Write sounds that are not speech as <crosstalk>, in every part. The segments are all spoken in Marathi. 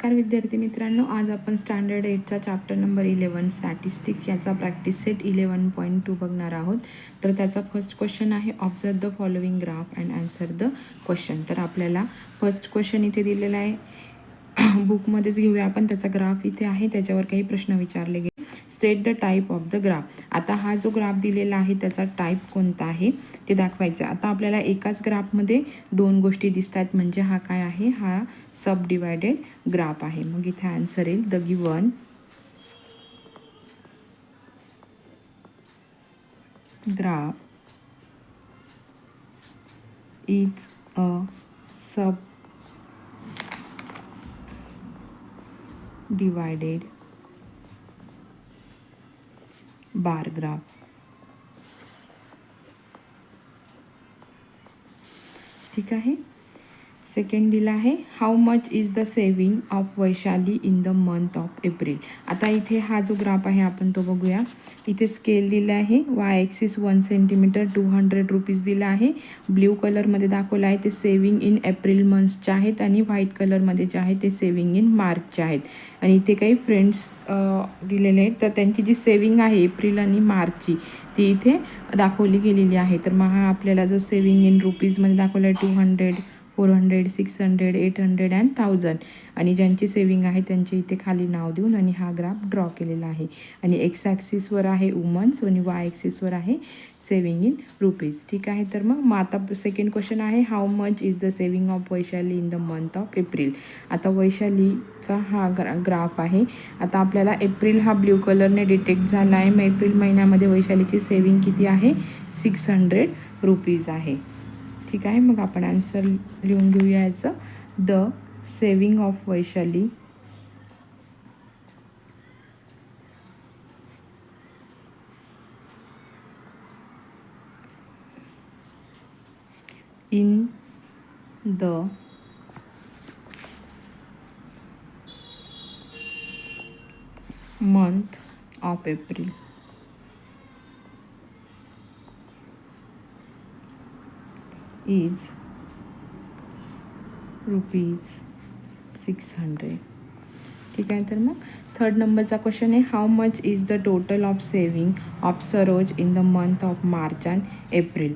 नमस्कार विद्यार्थी मित्रांनो आज आपण स्टँडर्ड एटचा चॅप्टर नंबर इलेवन स्टॅटिस्टिक याचा practice set eleven point two बघणार आहोत. तर त्याचा फर्स्ट क्वेश्चन आहे observe the following graph and answer the question तर आपल्याला फर्स्ट क्वेश्चन इथे दिलेला आहे. <clears throat> बुकमध्येच घेऊया आपण. त्याचा ग्राफ इथे आहे. त्याच्यावर काही प्रश्न विचारले गेले. State the type of the graph आता हा जो ग्राफ दिलेला आहे त्याचा टाईप कोणता आहे? ते दाखवायचं. आता आपल्याला एकाच ग्राफमध्ये दोन गोष्टी दिसत आहेत म्हणजे हा काय आहे? हा सब डिवायडेड ग्राफ आहे. मग इथे आन्सर येईल. The given graph is a sub divided bar graph ठीक आहे सेकंड दिला आहे. How much is the saving of Vaishali in the month of April आता इथे हा जो ग्राफ आहे आपण तो बघूया. इथे स्केल दिला आहे. Y axis one centimetre two hundred rupees दिला आहे. ब्ल्यू कलरमध्ये दाखवलं आहे ते सेविंग इन एप्रिल मंथ्सचे आहेत आणि व्हाईट कलरमध्ये जे आहे ते सेविंग इन मार्चचे आहेत. आणि इथे काही फ्रेंड्स दिलेले आहेत. तर त्यांची जी सेविंग आहे एप्रिल आणि मार्चची ती इथे दाखवली गेलेली आहे. तर मग हा आपल्याला जो सेविंग इन रुपीजमध्ये दाखवला आहे two hundred four hundred six hundred eight hundred and thousand आणि ज्यांची सेविंग आहे त्यांचे इथे खाली नाव देऊन आणि हा ग्राफ ड्रॉ केलेला आहे. आणि एक्स ॲक्सिसवर आहे वुमन्स आणि वाय ॲक्सिसवर आहे सेविंग इन रुपीज ठीक आहे तर मग मग आता सेकंड क्वेश्चन आहे how much is the saving of Vaishali in the month of April आता वैशालीचा हा ग्रा ग्राफ आहे. आता आपल्याला एप्रिल हा ब्ल्यू कलरने डिटेक्ट झाला आहे मग एप्रिल महिन्यामध्ये वैशालीची सेविंग किती आहे? सिक्स हंड्रेड रुपीज आहे. ठीक आहे मग आपण आन्सर लिहून घेऊया याचं the saving of Vaishali in the month of April. Is rupees six hundred ठीक आहे तर मग थर्ड नंबरचा क्वेश्चन आहे how much is the total of saving of Saroj in the month of March and April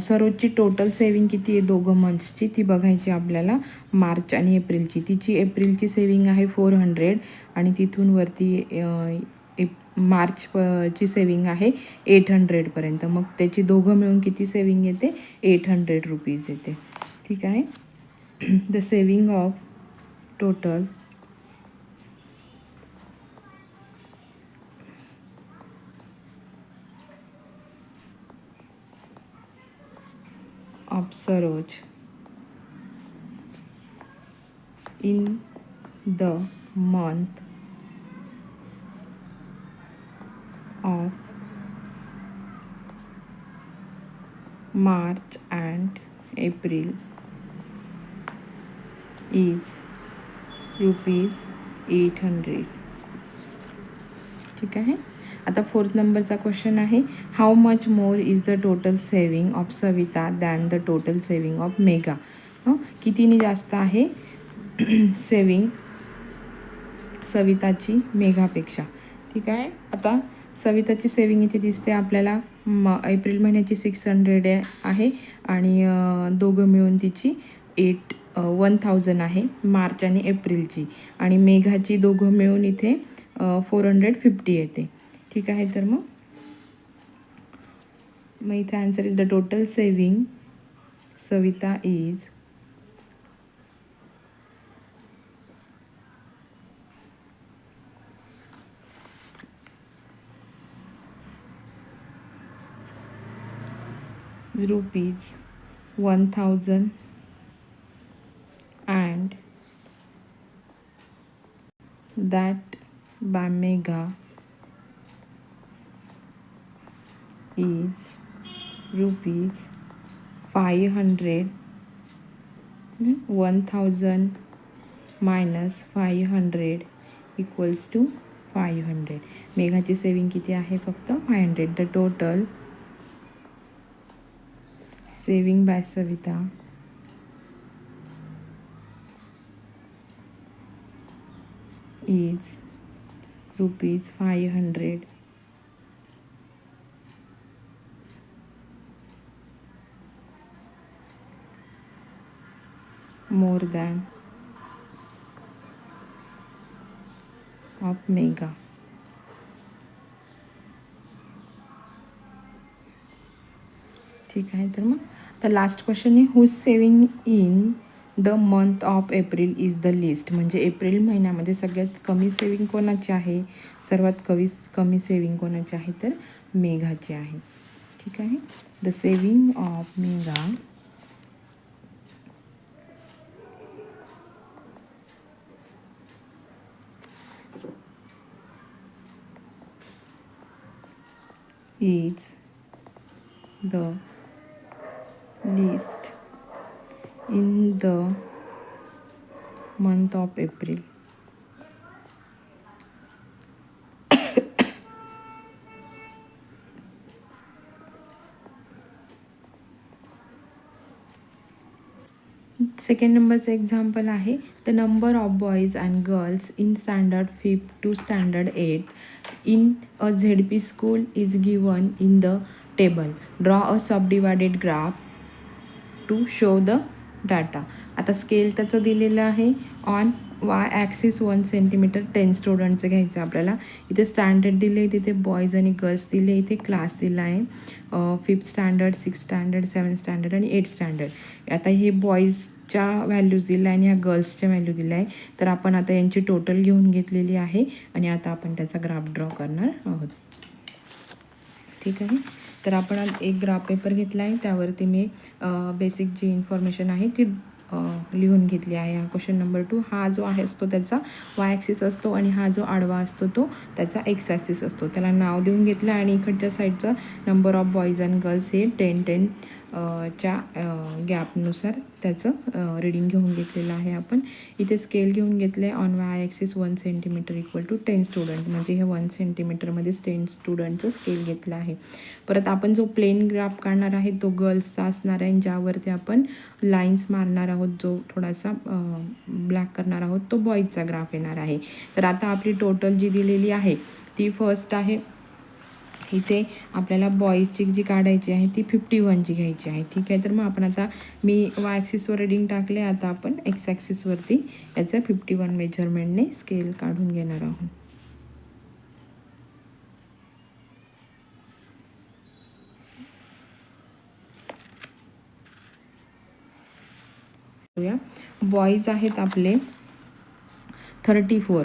सरोजची total saving किती आहे दोघं मंथ्सची ती बघायची आपल्याला. मार्च आणि एप्रिलची तिची एप्रिलची सेविंग आहे फोर हंड्रेड आणि तिथून वरती एप मार्च ची सेविंग आहे एट हंड्रेडपर्यंत. मग त्याची दोघं मिळून किती सेविंग येते? एट हंड्रेड रुपीज येते. ठीक आहे? The saving of total of Saroj in the month of of March and April is rupees 800 ठीक आहे? आता फोर्थ नंबरचा क्वेश्चन आहे. How much more is the total saving of Savita than the total saving of Megha कितीने जास्त आहे सेविंग सविताची मेघापेक्षा ठीक आहे? आता सविताची सेविंग इथे दिसते. आपल्याला म एप्रिल महिन्याची सिक्स हंड्रेड आहे आणि दोघं मिळून तिची एट वन थाउजंड आहे मार्च आणि एप्रिलची. आणि मेघाची दोघं मिळून इथे फोर हंड्रेड फिफ्टी येते. ठीक आहे तर मग? मग इथे answer is the total saving Savita is rupees 1000 and that by mega is rupees 500 1000 hmm, minus 500 equals two five hundred मेघाची saving किती आहे फक्त five hundred the total saving by Savita is rupees five hundred more than of mega. ठीक आहे तर मग तर लास्ट क्वेश्चन आहे whose saving in the month of April is the least म्हणजे एप्रिल महिन्यामध्ये सगळ्यात कमी सेविंग कोणाची आहे? सर्वात कवी कमी सेविंग कोणाची आहे? तर मेघाची आहे. ठीक आहे? The saving of Megha. Is the least in the month of April. Second नंबरचं एक्झाम्पल आहे the number of boys and girls in standard fifth to standard eight in a Z P school is given in the table draw a subdivided graph to show the data आता स्केल त्याचं दिलेलं आहे. On Y axis one centimetre ten स्टुडंटचं घ्यायचं आपल्याला. इथे स्टँडर्ड दिले तिथे बॉयज आणि गर्ल्स दिले इथे क्लास दिला आहे. Fifth standard six standard seven standard आणि एट स्टँडर्ड आता हे बॉईजच्या व्हॅल्यूज दिल्या आणि ह्या गर्ल्सच्या व्हॅल्यू दिल्या. आहे तर आपण आता यांची टोटल घेऊन घेतलेली आहे. आणि आता आपण त्याचा ग्राफ ड्रॉ करणार आहोत. ठीक आहे? तर आपण एक ग्राफ पेपर घेतला आहे. त्यावरती मी बेसिक जी इन्फॉर्मेशन आहे ती लिहून घेतली आहे. हा क्वेश्चन नंबर टू हा जो आहे असतो त्याचा वाय ॲक्सिस असतो आणि हा जो आडवा असतो तो त्याचा एक्स ॲक्सिस असतो. त्याला नाव देऊन घेतलं आणि इकडच्या साईडचं number of boys and girls हे टेन टेन च्या गॅपनुसार त्याचं रिडिंग घेऊन घेतलेलं आहे आपण. इथे स्केल घेऊन घेतले on Y axis one centimetre equal to ten student म्हणजे हे वन सेंटीमीटरमध्येच टेन स्टुडंटचं स्केल घेतलं आहे. परत आपण जो प्लेन ग्राफ काढणार आहे तो गर्ल्सचा असणार आहे. ज्यावरती आपण लाईन्स मारणार आहोत जो थोडासा ब्लॅक करणार आहोत तो बॉईजचा ग्राफ येणार आहे. तर आता आपली टोटल जी दिलेली आहे ती फर्स्ट आहे. इथे आपल्याला बॉईजची जी काढायची आहे ती फिफ्टी वनची घ्यायची आहे. ठीक आहे? तर मग आपण आता मी वाय ॲक्सिसवर रिडिंग टाकले आता आपण एक्स ॲक्सिसवरती याचं फिफ्टी वन मेजरमेंटने स्केल काढून घेणार आहोत. बॉईज आहेत आपले थर्टी फोर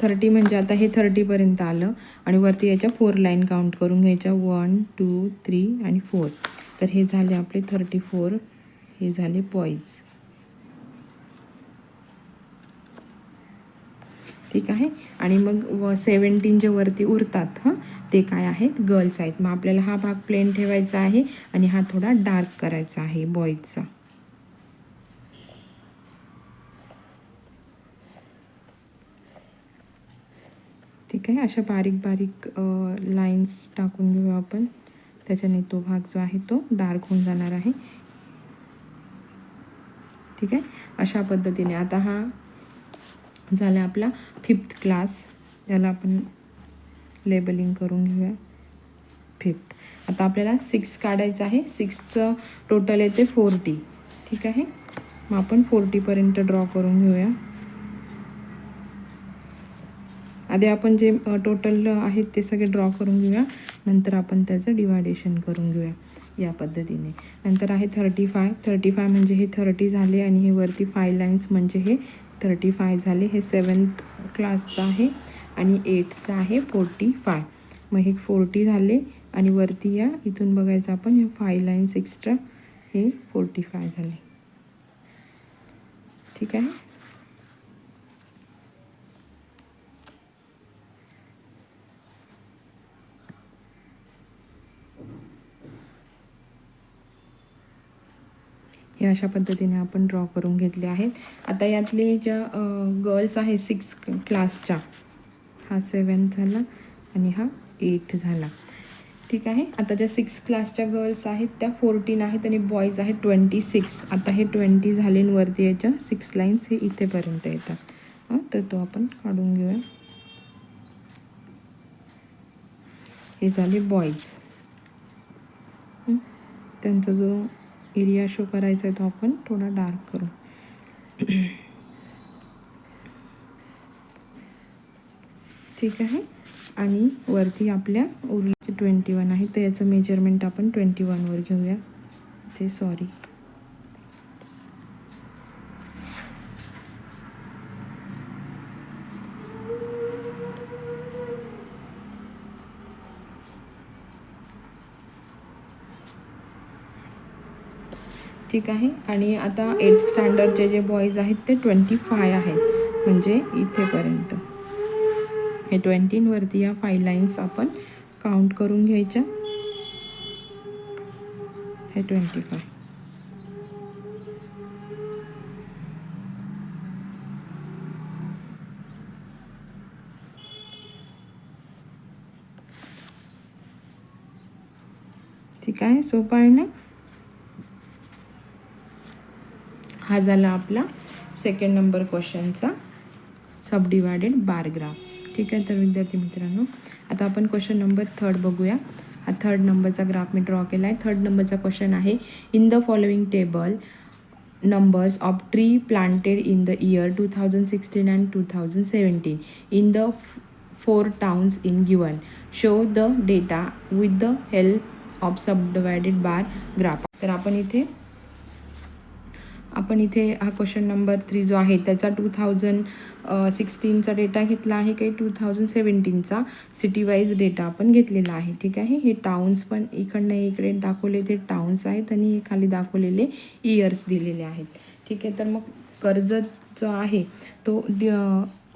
थर्टी म्हणजे आता हे थर्टीपर्यंत आलं आणि वरती याच्या फोर लाईन काउंट करून घ्यायच्या. वन टू थ्री आणि फोर. तर हे झाले आपले थर्टी फोर. हे झाले बॉईज ठीक आहे? आणि मग व सेवन्टीनच्या वरती उरतात हां ते काय आहेत? गर्ल्स आहेत. मग आपल्याला हा भाग प्लेन ठेवायचा आहे आणि हा थोडा डार्क करायचा आहे बॉईजचा. ठीक आहे. अशा बारीक बारीक लाईन्स टाकून घेऊ आपण. त्याच्याने तो भाग जो आहे तो डार्क होऊन जाणार आहे. ठीक आहे? अशा पद्धतीने. आता हा झाला आपला फिफ्थ क्लास याला आपण लेबलिंग करून घेऊया. फिफ्थ आता आपल्याला सिक्स काढायचं आहे. सिक्सचं टोटल येते फोर्टी ठीक आहे? मग आपण फोर्टीपर्यंत ड्रॉ करून घेऊया. आधी आपण जे टोटल आहेत ते सगळे ड्रॉ करून घेऊया. नंतर आपण त्याचं डिवायडेशन करून घेऊया या पद्धतीने. नंतर आहे थर्टी फाय थर्टी फाय म्हणजे हे थर्टी झाले आणि हे वरती फाय लाईन्स म्हणजे हे थर्टी फाय झाले. हे सेवन्थ क्लासचं आहे आणि एटचं आहे फोर्टी फाय मग हे फोर्टी झाले आणि वरती या इथून बघायचं आपण हे फाय लाईन्स एक्स्ट्रा हे फोर्टी फाय झाले. ठीक आहे? हे अशा पद्धतीने आपण ड्रॉ करून घेतले आहेत. आता यातले ज्या गर्ल्स आहेत सिक्स क्लासच्या हा सेवन झाला आणि हा एट झाला. ठीक आहे? आता ज्या सिक्स क्लासच्या गर्ल्स आहेत त्या फोर्टीन आहेत आणि बॉईज आहेत ट्वेंटी सिक्स आता हे ट्वेंटी झाले आणि वरती याच्या सिक्स लाईन्स हे इथेपर्यंत येतात. हां तर तो आपण काढून घेऊया. हे झाले बॉईज त्यांचा जो एरिया शो करायचा आहे तो आपण थोडा डार्क करू. ठीक आहे? आणि वरती आपल्या उरलीचे ट्वेंटी वन आहे तर याचं मेजरमेंट आपण ट्वेंटी वनवर घेऊया. ते सॉरी ठीक आहे. आणि आता एट स्टँडर्डचे जे बॉईज आहेत ते ट्वेंटी फाय आहेत. म्हणजे इथेपर्यंत. हे ट्वेंटीनवरती या फाय लाईन्स आपण काउंट करून घ्यायच्या. हे ट्वेंटी फाय ठीक आहे? सोपं आहे ना? हा झाला आपला सेकंड नंबर क्वेश्चनचा सबडिवायडेड बार ग्राफ ठीक आहे तर विद्यार्थी मित्रांनो आता आपण क्वेश्चन नंबर थर्ड बघूया. हा थर्ड नंबरचा ग्राफ मी ड्रॉ केला आहे थर्ड नंबरचा क्वेश्चन आहे in the following table numbers of tree planted in the year 2016 and 2017 in the f- four towns in given. Show the data with the help of subdivided bar graph. तर आपण इथे आपण इथे हा क्वेश्चन नंबर थ्री जो आहे त्याचा टू थाउजंड सिक्स्टीनचा डेटा घेतला आहे काही टू थाउजंड सेवन्टीनचा सिटी वाईज डेटा आपण घेतलेला आहे. ठीक आहे? हे टाउन्स पण इकडनं इकडे दाखवले ते टाउन्स आहेत आणि हे खाली दाखवलेले इयर्स दिलेले आहेत. ठीक आहे? तर मग कर्जत जो आहे तो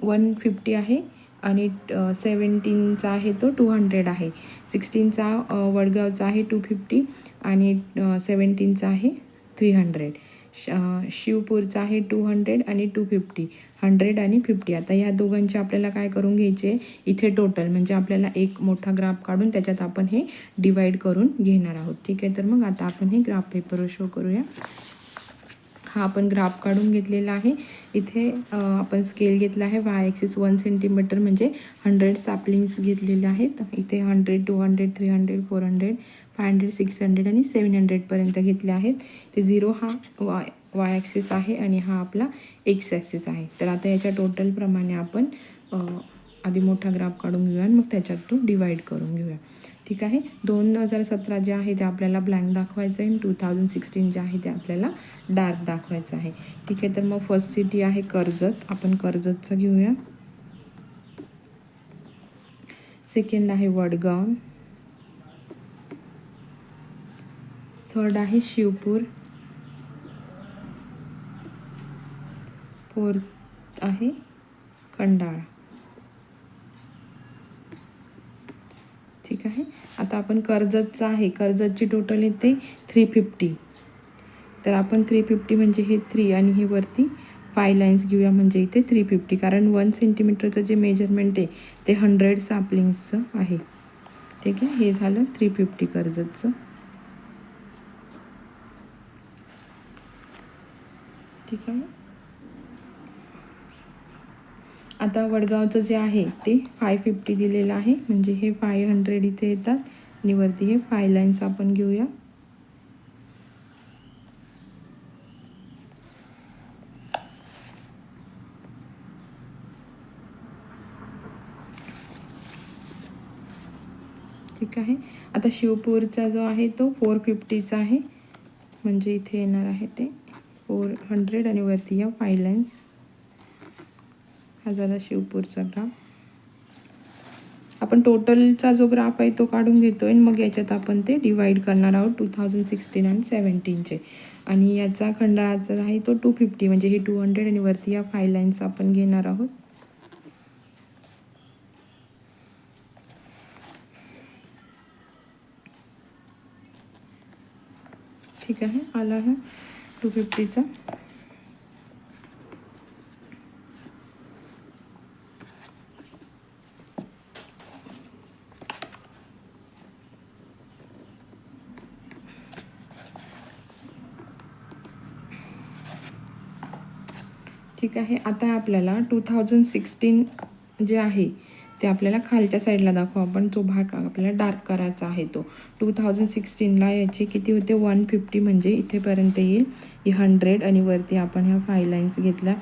वन फिफ्टी आहे आणि सेवन्टीनचा आहे तो टू हंड्रेड आहे. सिक्स्टीनचा वडगावचा आहे टू फिफ्टी आणि सेवन्टीनचा आहे थ्री हंड्रेड श शिवपूरचा आहे टू हंड्रेड आणि टू फिफ्टी हंड्रेड आणि फिफ्टी आता या दोघांचे आपल्याला काय करून घ्यायचे? इथे टोटल म्हणजे आपल्याला एक मोठा ग्राफ काढून त्याच्यात आपण हे डिवाईड करून घेणार आहोत. ठीक आहे तर मग आता आपण हे ग्राफ पेपरवर शो करूया. हा आपण ग्राफ काढून घेतलेला आहे. इथे आपण स्केल घेतला आहे. वाय ॲक्सिस वन सेंटीमीटर म्हणजे हंड्रेड सॅपलिंग्स घेतलेले आहेत. इथे hundred two hundred three hundred four hundred five hundred six hundred आणि सेवन हंड्रेडपर्यंत घेतले आहेत. ते झिरो हा वाय वाय ॲक्सेस आहे आणि हा आपला एक्स ॲक्सेस आहे. तर आता याच्या टोटलप्रमाणे आपण आधी मोठा ग्राफ काढून घेऊया आणि मग त्याच्यात तो डिवाईड करून घेऊया. ठीक आहे? दोन हजार सतरा जे आहे ते आपल्याला ब्लँक दाखवायचं आहे टू थाउजंड सिक्स्टीन जे आहे ते आपल्याला डार्क दाखवायचं आहे. ठीक आहे? तर मग फर्स्ट सिटी आहे कर्जत. आपण कर्जतचं घेऊया. सेकंड आहे वडगाव. थर्ड आहे शिवपूर. फोर्थ आहे खंडाळा ठीक आहे. आता आपण कर्जतचं आहे. कर्जतची टोटल येते थ्री फिफ्टी तर आपण थ्री फिफ्टी म्हणजे हे थ्री आणि हे वरती फाय लाईन्स घेऊया म्हणजे इथे थ्री फिफ्टी कारण वन सेंटीमीटरचं जे मेजरमेंट आहे ते हंड्रेड सापलिंग्सचं आहे. ठीक आहे? हे झालं थ्री फिफ्टी कर्जतचं. ठीक आहे. आता वडगावचं जे आहे ते फाय फिफ्टी दिलेलं आहे. म्हणजे हे फाय हंड्रेड इथे येतात. आणि वरती हे फाय लाईन्स आपण घेऊया. ठीक आहे. आता शिवपूरचा जो आहे तो फोर फिफ्टीचा आहे. म्हणजे इथे येणार आहे ते. फोर हंड्रेड आणि वरती या फाय लाईन्स हा झाला शिवपूरचा ग्राफ आपण टोटलचा जो ग्राफ आहे तो काढून घेतो आणि मग याच्यात आपण ते डिवाईड करणार आहोत टू थाउजंड सिक्स्टीन आणि सेवन्टीनचे आणि याचा खंडाळाचा आहे तो टू फिफ्टी म्हणजे हे टू हंड्रेड आणि वरती या फाय लाईन्स आपण घेणार आहोत. ठीक आहे आला आहे टू फिफ्टीचा. ठीक आहे आता आपल्याला टू थाउजंड सिक्स्टीन जे आहे ते आपल्याला खालच्या साईडला दाखवू. आपण जो भाग आपल्याला डार्क करायचा आहे तो. टू थाउजंड सिक्स्टीनला याचे किती होते? वन फिफ्टी म्हणजे इथेपर्यंत येईल. ही हंड्रेड आणि वरती आपण ह्या फाय लाईन्स घेतल्या.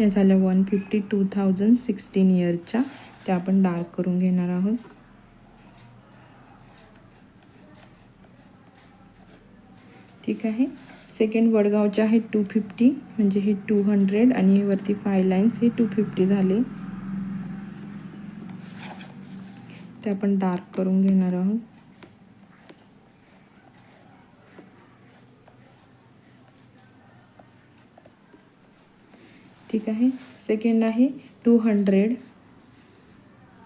या झाल्या one fifty two thousand sixteen इयरच्या त्या आपण डार्क करून घेणार आहोत. ठीक आहे? सेकंड वडगावचे आहे टू फिफ्टी म्हणजे हे टू हंड्रेड आणि वरती फाय लाईन्स हे टू फिफ्टी झाले. ते आपण डार्क करून घेणार आहोत. ठीक आहे. सेकंड आहे टू हंड्रेड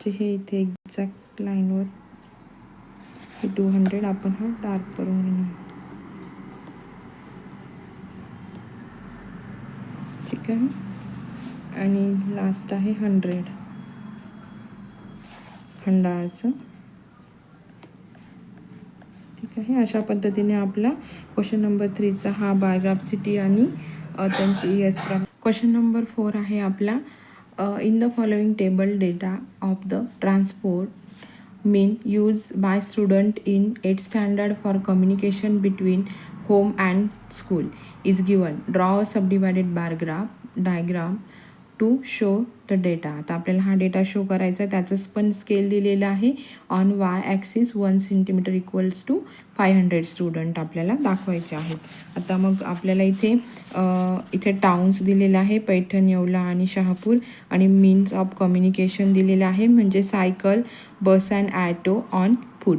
जे हे इथे एक्झॅक्ट लाईनवर हे टू हंड्रेड आपण हा डार्क करून घेणार ठीक आहे आणि लास्ट आहे हंड्रेड खंडाळाचं. ठीक आहे अशा पद्धतीने आपला क्वेश्चन नंबर थ्रीचा हा बायोग्राफ सिटी आणि त्यांची एस क्वेश्चन नंबर फोर आहे आपला in the following table data of the transport mean use by student in eight standard for communication between home and school is given. Draw a subdivided bar graph diagram to show the data आता आपल्याला हा डेटा शो करायचा आहे. त्याचंच पण स्केल दिलेलं आहे. On Y axis one centimetre equals to five hundred student आपल्याला दाखवायचे आहेत. आता मग आपल्याला इथे इथे टाउन्स दिलेलं आहे. पैठण येवला आणि शहापूर आणि मीन्स ऑफ कम्युनिकेशन दिलेलं आहे. म्हणजे cycle bus and auto on foot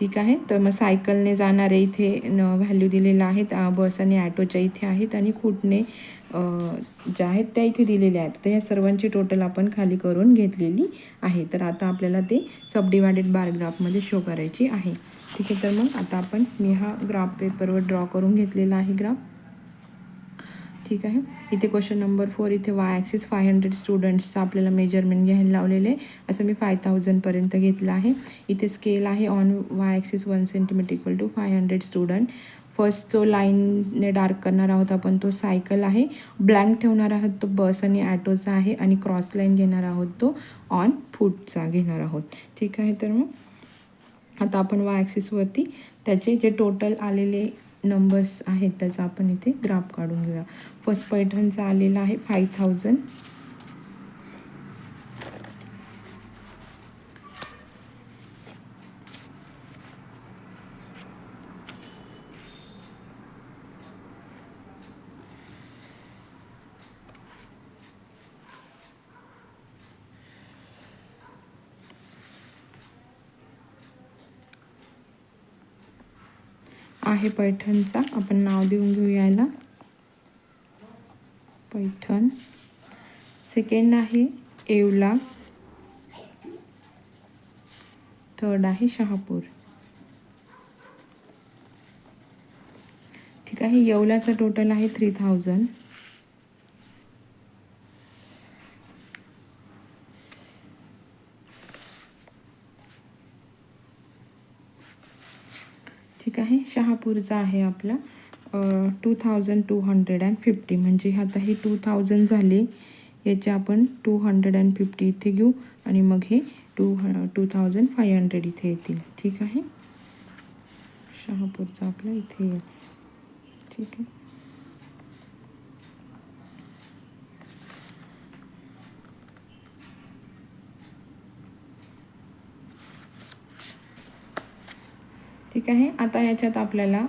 ठीक आहे. तर मग सायकलने जाणारे इथे न व्हॅल्यू दिलेलं आहेत बस आणि ॲटोच्या इथे आहेत आणि खुटणे ज्या आहेत त्या इथे दिलेल्या आहेत. तर ह्या सर्वांची टोटल आपण खाली करून घेतलेली आहे. तर आता आपल्याला ते सबडिवायडेड बार ग्राफमध्ये शो करायची आहे. ठीक आहे तर मग आता आपण मी हा ग्राफ पेपरवर ड्रॉ करून घेतलेला आहे ग्राफ ठीक आहे. इथे क्वेश्चन नंबर फोर इथे वाय ॲक्सिस फाय हंड्रेड स्टुडंट्सचं आपल्याला मेजरमेंट घ्यायला लावलेलं आहे. असं मी फाय थाउजंडपर्यंत घेतलं आहे. इथे स्केल आहे on Y axis one centimetre equal to five hundred student first जो लाईनने डार्क करणार आहोत आपण तो सायकल आहे. ब्लँक ठेवणार आहोत तो बस आणि ॲटोचा आहे आणि क्रॉस लाईन घेणार आहोत तो ऑन फूटचा घेणार आहोत. ठीक आहे तर मग? आता आपण वाय ॲक्सिसवरती त्याचे जे टोटल आलेले नंबर्स आहेत त्याचा आपण इथे ग्राफ काढून घेऊया. फर्स्ट पैठणचा आलेला आहे फाय थाउजंड आहे पैठणचा. आपण नाव देऊन घेऊ यायला पैठण. सेकंड आहे येवला. थर्ड आहे शहापूर. ठीक आहे येवल्याचं टोटल आहे थ्री थाउजंड ठीक आहे. शहापूरचा आहे आपला. Two thousand two hundred and fifty म्हणजे आता हे टू थाउजंड झाले. याचे आपण टू हंड्रेड अँड फिफ्टी इथे घेऊ आणि मग हे टू ह टू थाउजंड फाय हंड्रेड इथे येतील. ठीक आहे? शहापूरचा आपला इथे येईल. ठीक आहे? ठीक आहे? आता याच्यात आपल्याला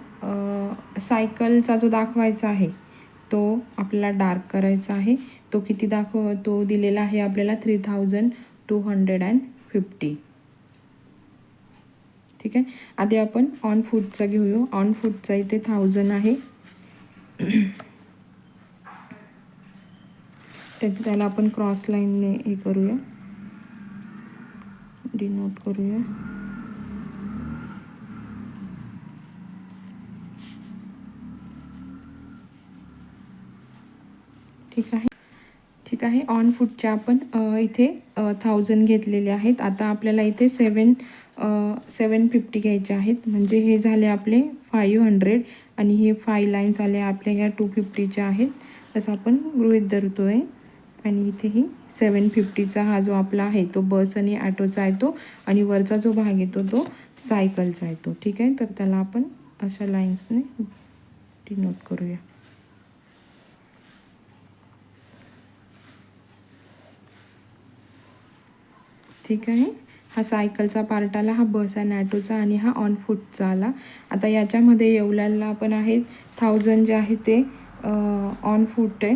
सायकलचा जो दाखवायचा आहे तो आपल्याला डार्क करायचा आहे. तो किती दाखव तो दिलेला आहे आपल्याला three thousand two hundred and fifty ठीक आहे? आधी आपण ऑन फूटचा घेऊया. ऑन फूटचा इथे थाउजंड आहे. त्या त्याला आपण क्रॉस लाईनने हे करूया. डिनोट करूया. ठीक आहे. ठीक आहे ऑन फूटच्या आपण इथे थाउजंड घेतलेले आहेत. आता आपल्याला इथे सेवन सेवन फिफ्टी घ्यायचे आहेत. म्हणजे हे झाले आपले फाईव्ह हंड्रेड आणि हे फाय लाईन्स आले आपल्या ह्या टू फिफ्टीच्या आहेत. तसं आपण गृहित धरतो आहे आणि इथेही सेवन फिफ्टीचा हा जो आपला आहे तो बस आणि ॲटोचा आहे तो आणि वरचा जो भाग येतो तो सायकलचा येतो. ठीक आहे तर त्याला आपण अशा लाईन्सने डिनोट करूया. ठीक आहे हा सायकलचा पार्ट आला हा बस आणि ॲटोचा आणि हा ऑन फूटचा आला. आता याच्यामध्ये येवल्याला पण आहेत थाउजंड जे आहे ते ऑन फूट आहे.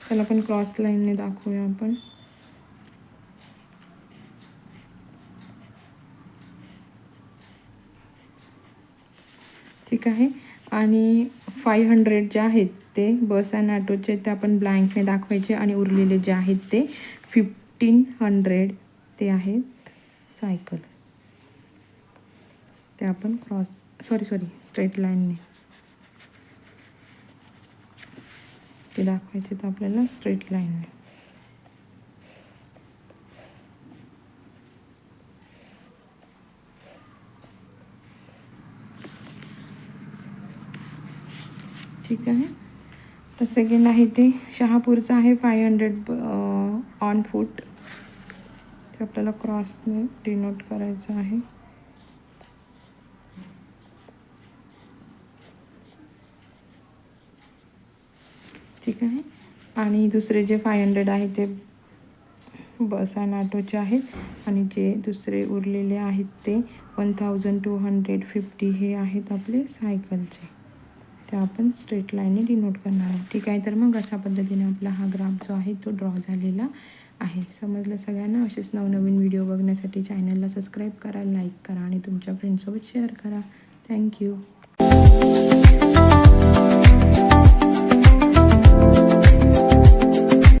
त्याला आपण क्रॉस लाईनने दाखवूया आपण. ठीक आहे. आणि फाय हंड्रेड जे आहेत ते बस अँड ॲटोचे ते आपण ब्लँकने दाखवायचे आणि उरलेले जे आहेत ते फिफ्टीन हंड्रेड ते आहेत सायकल ते आपण क्रॉस सॉरी सॉरी स्ट्रेट लाईनने ते दाखवायचे तर आपल्याला स्ट्रेट लाईनने ठीक आहे. तर सेकंड आहे ते शहापूरचं आहे फाय हंड्रेड ऑन फूट ते आपल्याला क्रॉसने डिनोट करायचं आहे. ठीक आहे. आणि दुसरे जे फाय हंड्रेड आहे ते बस आणि ऑटोचे आहेत. आणि जे दुसरे उरलेले आहेत ते one thousand two hundred fifty हे आहेत आपले सायकलचे त्या आपण स्ट्रेट लाईनने डिनोट करणार आहोत. ठीक आहे? तर मग अशा पद्धतीने आपला हा ग्राफ जो आहे तो ड्रॉ झालेला आहे. समजलं सगळ्यांना? असेच नवनवीन व्हिडिओ बघण्यासाठी चॅनलला सबस्क्राईब करा लाईक करा आणि तुमच्या फ्रेंडसोबत शेअर करा. थँक्यू